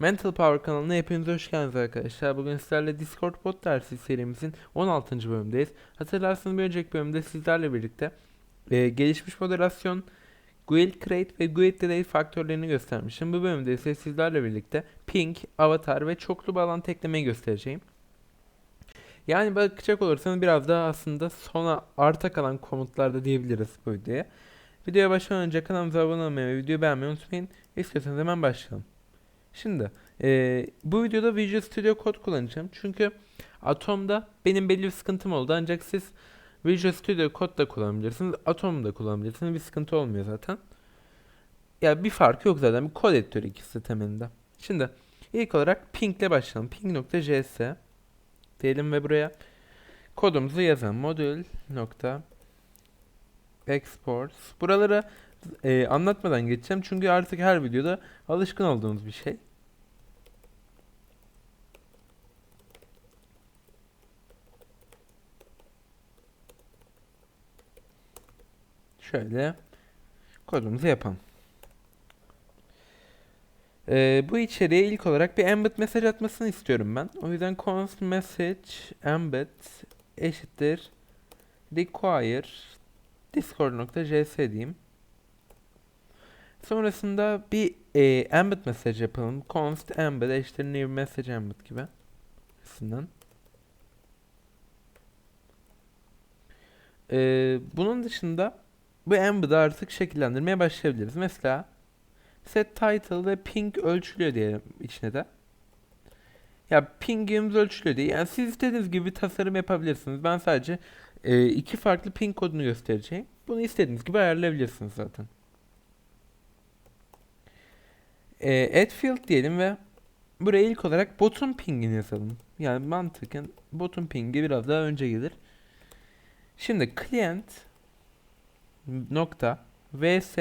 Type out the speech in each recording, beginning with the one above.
Mental Power kanalına hepiniz hoş geldiniz arkadaşlar. Bugün sizlerle Discord bot dersi serimizin 16. bölümündeyiz. Hatırlarsınız bir önceki bölümde sizlerle birlikte e, gelişmiş moderasyon, Guild Create ve Guild Delay faktörlerini göstermişim. Bu bölümde ise sizlerle birlikte ping, avatar ve çoklu bağlantı eklemeyi göstereceğim. Yani bakacak olursanız biraz daha aslında sona arta kalan komutlarda diyebiliriz bu videoya. Videoya başlamadan önce kanalımıza abone olmayı ve videoyu beğenmeyi unutmayın. İstiyorsanız hemen başlayalım. Şimdi eee, bu videoda Visual Studio Code kullanacağım. Çünkü Atom'da benim belli bir sıkıntım oldu. Ancak siz Visual Studio Code da kullanabilirsiniz. Atom'da da kullanabilirsiniz. Bir sıkıntı olmuyor zaten. Ya bir fark yok zaten. Bir kod editörü ikisi temelinde. Şimdi ilk olarak ping ile başlayalım. ping.js diyelim ve buraya kodumuzu yazalım. Modül nokta exports. Buraları e, anlatmadan geçeceğim çünkü artık her videoda alışkın olduğumuz bir şey. Şöyle kodumuzu yapalım. E, bu içeriye ilk olarak bir embed mesaj atmasını istiyorum ben. O yüzden const message embed eşittir require discord.js diyeyim. Sonrasında bir e, embed mesaj yapalım. const embed eşittir new message embed gibi. Üstünden. E, bunun dışında bu embed'i artık şekillendirmeye başlayabiliriz. Mesela set title ve ping ölçülüyor diyelim içine de. Ya pingimiz ölçülüyor diye. Yani siz istediğiniz gibi tasarım yapabilirsiniz. Ben sadece e, iki farklı ping kodunu göstereceğim. Bunu istediğiniz gibi ayarlayabilirsiniz zaten. E, add field diyelim ve buraya ilk olarak bottom ping'ini yazalım. Yani mantıken bottom ping'i biraz daha önce gelir. Şimdi client nokta vs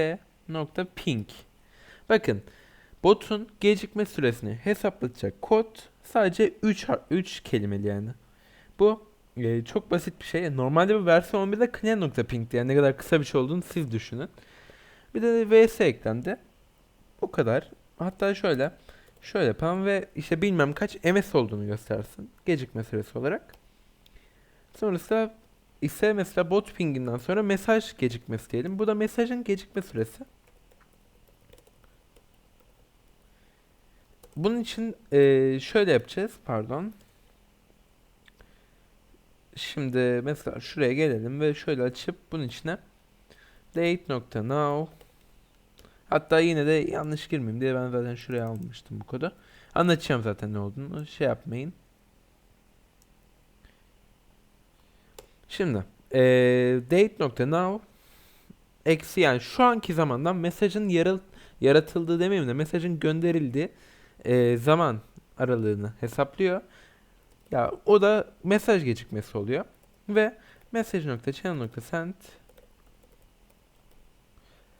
nokta ping. Bakın botun gecikme süresini hesaplatacak kod sadece 3 3 kelimeli yani. Bu e, çok basit bir şey. Normalde bu versiyon 11'de client.ping'ti. Yani ne kadar kısa bir şey olduğunu siz düşünün. Bir de vs eklendi. O kadar. Hatta şöyle şöyle yapalım ve işte bilmem kaç ms olduğunu göstersin. Gecikme süresi olarak. Sonrasında ise mesela bot pinginden sonra mesaj gecikmesi diyelim. Bu da mesajın gecikme süresi. Bunun için eee, şöyle yapacağız. Pardon. Şimdi mesela şuraya gelelim ve şöyle açıp bunun içine date.now Hatta yine de yanlış girmeyeyim diye ben zaten şuraya almıştım bu kodu. Anlatacağım zaten ne olduğunu. Şey yapmayın. Şimdi eee date.now eksi yani şu anki zamandan mesajın yarıl, yaratıldığı demeyeyim de mesajın gönderildiği eee, zaman aralığını hesaplıyor. Ya o da mesaj gecikmesi oluyor. Ve message.channel.send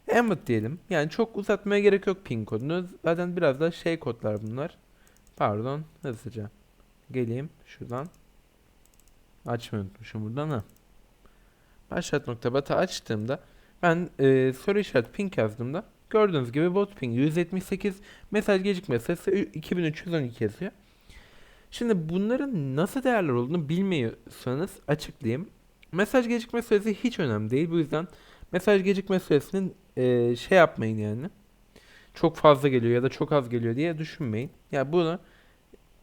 Embed diyelim. Yani çok uzatmaya gerek yok pin kodunu. Zaten biraz da şey kodlar bunlar. Pardon hızlıca. Geleyim şuradan. Açmayı unutmuşum buradan ha. Başlat nokta bata açtığımda ben e, soru işareti ping yazdığımda gördüğünüz gibi bot ping 178 mesaj gecikme sayısı 2312 yazıyor. Şimdi bunların nasıl değerler olduğunu bilmiyorsanız açıklayayım. Mesaj gecikme süresi hiç önemli değil. Bu yüzden mesaj gecikme süresinin e, şey yapmayın yani. Çok fazla geliyor ya da çok az geliyor diye düşünmeyin. Ya yani bunu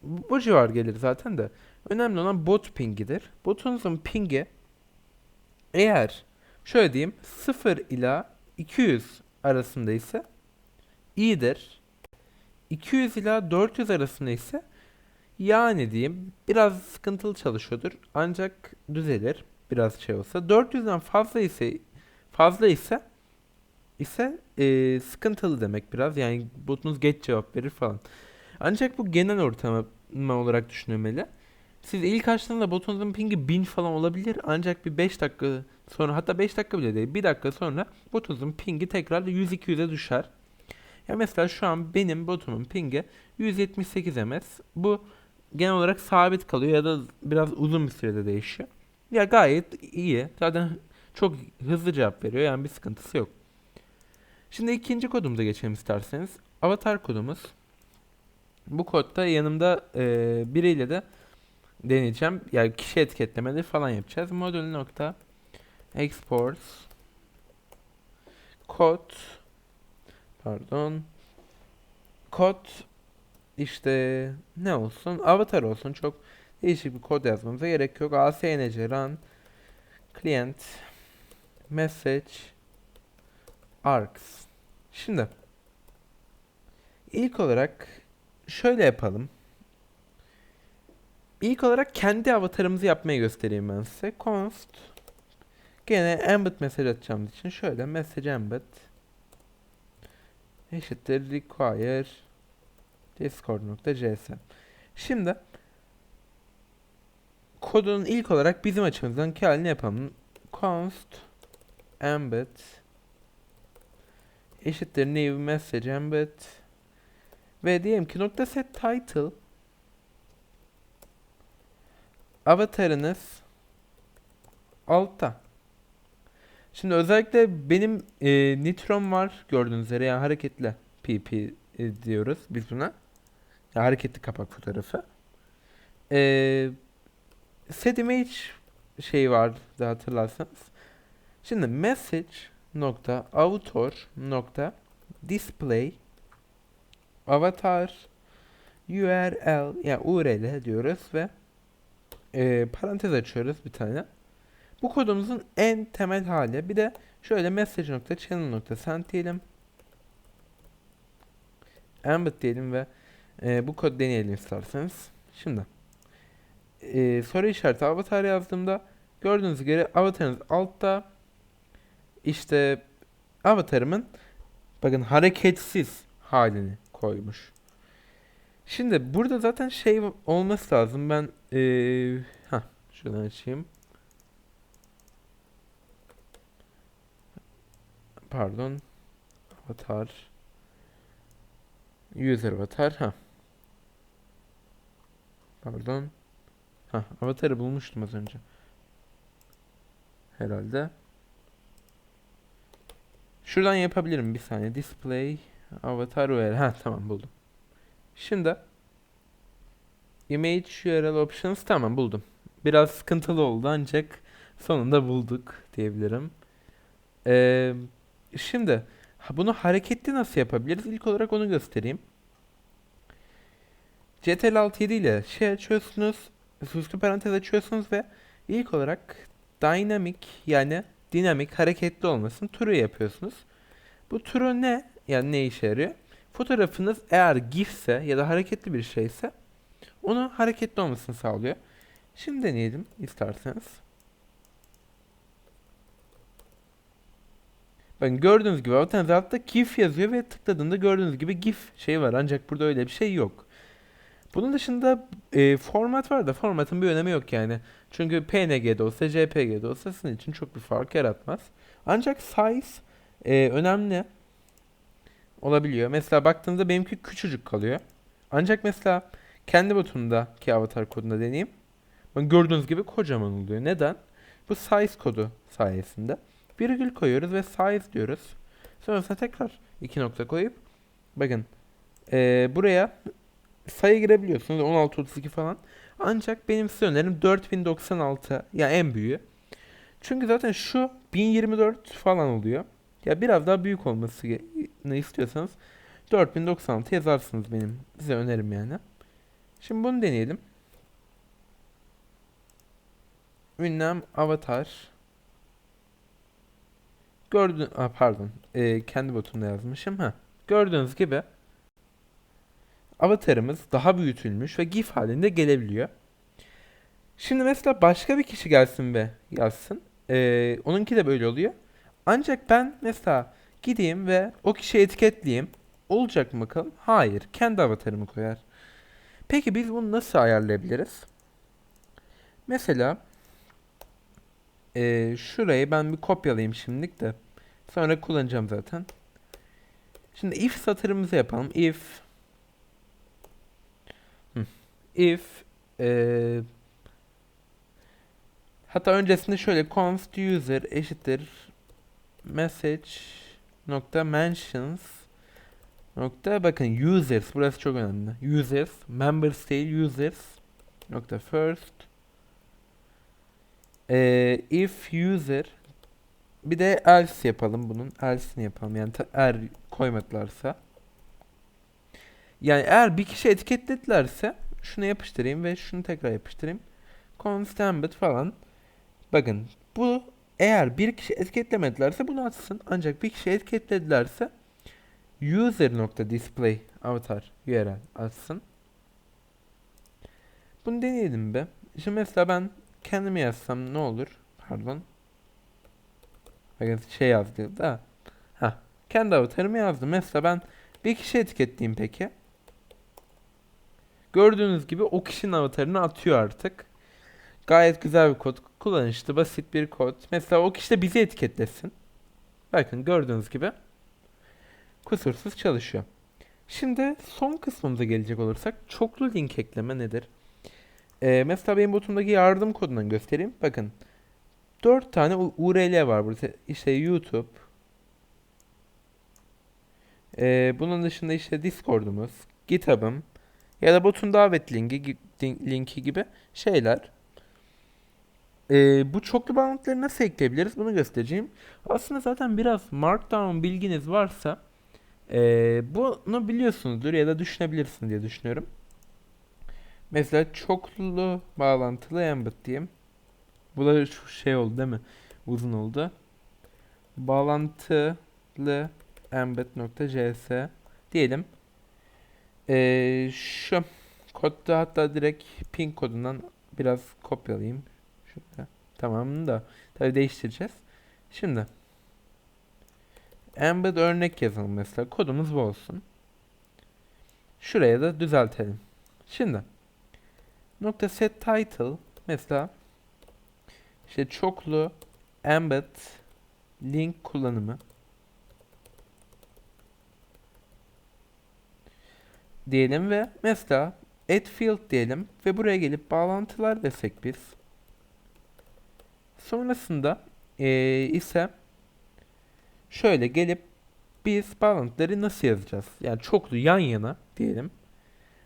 bu civar gelir zaten de. Önemli olan bot pingidir. Botunuzun pingi eğer şöyle diyeyim 0 ila 200 arasında ise iyidir. 200 ila 400 arasında ise yani diyeyim biraz sıkıntılı çalışıyordur ancak düzelir biraz şey olsa. 400'den fazla ise fazla ise ise e, sıkıntılı demek biraz yani botunuz geç cevap verir falan. Ancak bu genel ortalama olarak düşünülmeli. Siz ilk açtığınızda botunuzun pingi 1000 falan olabilir ancak bir 5 dakika sonra hatta 5 dakika bile değil 1 dakika sonra botunuzun pingi tekrar 100-200'e düşer. Ya mesela şu an benim botumun pingi 178 ms. Bu genel olarak sabit kalıyor ya da biraz uzun bir sürede değişiyor. Ya gayet iyi. Zaten çok hızlı cevap veriyor yani bir sıkıntısı yok. Şimdi ikinci kodumuza geçelim isterseniz. Avatar kodumuz. Bu kodda yanımda e, biriyle de deneyeceğim. Yani kişi etiketlemeleri falan yapacağız. Modül nokta export kod pardon kod işte ne olsun avatar olsun çok değişik bir kod yazmamıza gerek yok. asnc run client message args şimdi ilk olarak şöyle yapalım. İlk olarak kendi avatarımızı yapmayı göstereyim ben size. const gene embed mesaj atacağımız için şöyle message embed eşittir require discord.cs Şimdi kodun ilk olarak bizim açımızdan ki halini yapalım. const embed eşittir new message embed ve diyelim ki nokta set title avatarınız altta. Şimdi özellikle benim e, nitrom var gördüğünüz üzere yani hareketli pp e, diyoruz biz buna. Ya, hareketli kapak fotoğrafı. E, set image şey var da hatırlarsanız. Şimdi message nokta author nokta display avatar URL yani URL diyoruz ve e, parantez açıyoruz bir tane. Bu kodumuzun en temel hali. Bir de şöyle message nokta channel nokta send diyelim. Embed diyelim ve e, bu kod deneyelim isterseniz. Şimdi e, soru işareti avatar yazdığımda gördüğünüz gibi avatarınız altta işte avatarımın bakın hareketsiz halini koymuş. Şimdi burada zaten şey olması lazım. Ben ee, ha şuradan açayım. Pardon. Avatar. User avatar. Ha. Pardon. Ha, avatarı bulmuştum az önce. Herhalde. Şuradan yapabilirim bir saniye. Display avatar URL. Ha tamam buldum. Şimdi Image URL Options tamam buldum. Biraz sıkıntılı oldu ancak sonunda bulduk diyebilirim. Ee, şimdi bunu hareketli nasıl yapabiliriz? İlk olarak onu göstereyim. CTRL Alt 7 ile şey açıyorsunuz. Süslü parantez açıyorsunuz ve ilk olarak dynamic yani dinamik hareketli olmasın true yapıyorsunuz. Bu true ne? Yani ne işe yarıyor? Fotoğrafınız eğer gifse ya da hareketli bir şeyse onu hareketli olmasını sağlıyor. Şimdi deneyelim isterseniz. Ben gördüğünüz gibi avatarınız altta GIF yazıyor ve tıkladığında gördüğünüz gibi GIF şey var ancak burada öyle bir şey yok. Bunun dışında e, format var da formatın bir önemi yok yani. Çünkü PNG'de olsa JPG'de olsa sizin için çok bir fark yaratmaz. Ancak size e, önemli olabiliyor. Mesela baktığınızda benimki küçücük kalıyor. Ancak mesela kendi botumdaki avatar kodunda deneyeyim. Ben gördüğünüz gibi kocaman oluyor. Neden? Bu size kodu sayesinde. Virgül koyuyoruz ve size diyoruz. Sonrasında tekrar iki nokta koyup bakın ee, buraya sayı girebiliyorsunuz 1632 falan. Ancak benim size önerim 4096 yani en büyüğü. Çünkü zaten şu 1024 falan oluyor. Ya biraz daha büyük olmasını istiyorsanız 4096 yazarsınız benim size önerim yani. Şimdi bunu deneyelim. Ünlem avatar. Gördün, Aa, pardon, ee, kendi botumda yazmışım ha. Gördüğünüz gibi avatarımız daha büyütülmüş ve GIF halinde gelebiliyor. Şimdi mesela başka bir kişi gelsin ve yazsın. Ee, onunki de böyle oluyor. Ancak ben mesela gideyim ve o kişiyi etiketleyeyim. Olacak mı bakalım? Hayır. Kendi avatarımı koyar. Peki biz bunu nasıl ayarlayabiliriz? Mesela e, şurayı ben bir kopyalayayım şimdilik de. Sonra kullanacağım zaten. Şimdi if satırımızı yapalım. If if e, hatta öncesinde şöyle const user eşittir message nokta mentions Nokta bakın users burası çok önemli. Users members değil users. Nokta first. Ee, if user bir de else yapalım bunun. Else'ini yapalım. Yani eğer koymadılarsa. Yani eğer bir kişi etiketledilerse şunu yapıştırayım ve şunu tekrar yapıştırayım. Constant falan. Bakın bu eğer bir kişi etiketlemedilerse bunu atsın. Ancak bir kişi etiketledilerse user.display avatar URL atsın. Bunu deneyelim be. Şimdi mesela ben kendimi yazsam ne olur? Pardon. Bakın şey yazdı da. Ha, kendi avatarımı yazdım. Mesela ben bir kişi etiketleyeyim peki. Gördüğünüz gibi o kişinin avatarını atıyor artık. Gayet güzel bir kod. Kullanışlı, basit bir kod. Mesela o kişi de bizi etiketlesin. Bakın gördüğünüz gibi kusursuz çalışıyor. Şimdi son kısmımıza gelecek olursak çoklu link ekleme nedir? Ee, mesela benim botumdaki yardım kodundan göstereyim. Bakın 4 tane URL var burada. İşte YouTube. Ee, bunun dışında işte Discord'umuz, GitHub'ım ya da botun davet linki, linki gibi şeyler. Ee, bu çoklu bağlantıları nasıl ekleyebiliriz bunu göstereceğim. Aslında zaten biraz Markdown bilginiz varsa ee, bunu biliyorsunuzdur ya da düşünebilirsiniz diye düşünüyorum. Mesela çoklu bağlantılı embed diyeyim. Bu da şu şey oldu değil mi? Uzun oldu. Bağlantılı embed.js diyelim. Ee, şu kodda hatta direkt ping kodundan biraz kopyalayayım. Şurada. Tamam da tabii değiştireceğiz. Şimdi embed örnek yazalım mesela. Kodumuz bu olsun. Şuraya da düzeltelim. Şimdi nokta set title mesela işte çoklu embed link kullanımı diyelim ve mesela add field diyelim ve buraya gelip bağlantılar desek biz. Sonrasında eee, ise şöyle gelip biz bağlantıları nasıl yazacağız? Yani çoklu yan yana diyelim.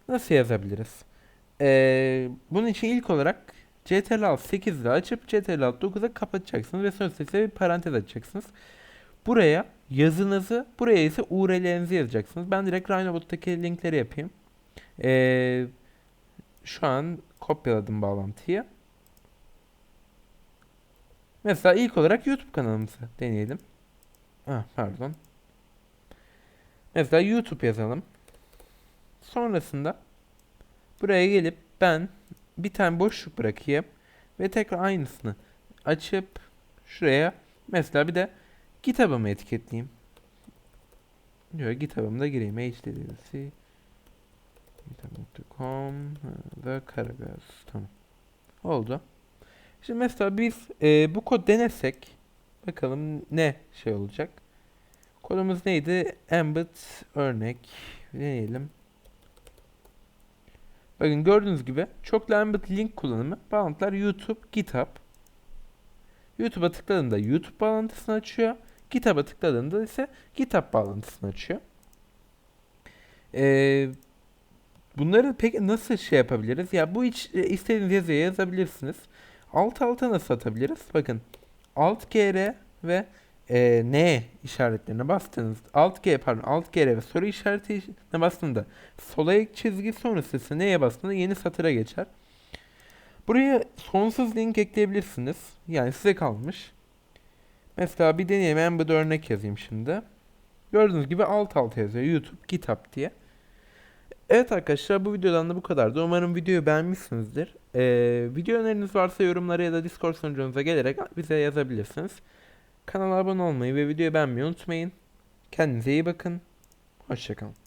Nasıl yazabiliriz? Eee, bunun için ilk olarak CTRL 8 ile açıp CTRL 9'a kapatacaksınız ve sonrasında ise bir parantez açacaksınız. Buraya yazınızı, buraya ise URL'lerinizi yazacaksınız. Ben direkt Rhinobot'taki linkleri yapayım. Ee, şu an kopyaladım bağlantıyı. Mesela ilk olarak YouTube kanalımızı deneyelim. Ah, pardon. Mesela YouTube yazalım. Sonrasında buraya gelip ben bir tane boşluk bırakayım ve tekrar aynısını açıp şuraya mesela bir de GitHub'ımı etiketleyeyim. Diyor GitHub'ımda gireyim. https github.com ve Karagöz. Tamam. Oldu. Şimdi mesela biz e, bu kod denesek bakalım ne şey olacak. Kodumuz neydi? Embed örnek deneyelim. Bakın gördüğünüz gibi çoklu embed link kullanımı bağlantılar YouTube, GitHub. YouTube'a tıkladığında YouTube bağlantısını açıyor. GitHub'a tıkladığında ise GitHub bağlantısını açıyor. Ee, bunları peki nasıl şey yapabiliriz? Ya bu hiç e, istediğiniz yazıya yazabilirsiniz. Alt alta nasıl atabiliriz? Bakın Alt GR ve e, N işaretlerine bastığınız Alt G pardon Alt GR ve soru işaretine bastığında sola ek çizgi sonrası ise N'ye bastığında yeni satıra geçer. Buraya sonsuz link ekleyebilirsiniz. Yani size kalmış. Mesela bir deneyeyim. Embed örnek yazayım şimdi. Gördüğünüz gibi alt alta yazıyor. YouTube, GitHub diye. Evet arkadaşlar bu videodan da bu kadardı. Umarım videoyu beğenmişsinizdir. Ee, video öneriniz varsa yorumlara ya da Discord sunucunuza gelerek bize yazabilirsiniz. Kanala abone olmayı ve videoyu beğenmeyi unutmayın. Kendinize iyi bakın. Hoşçakalın.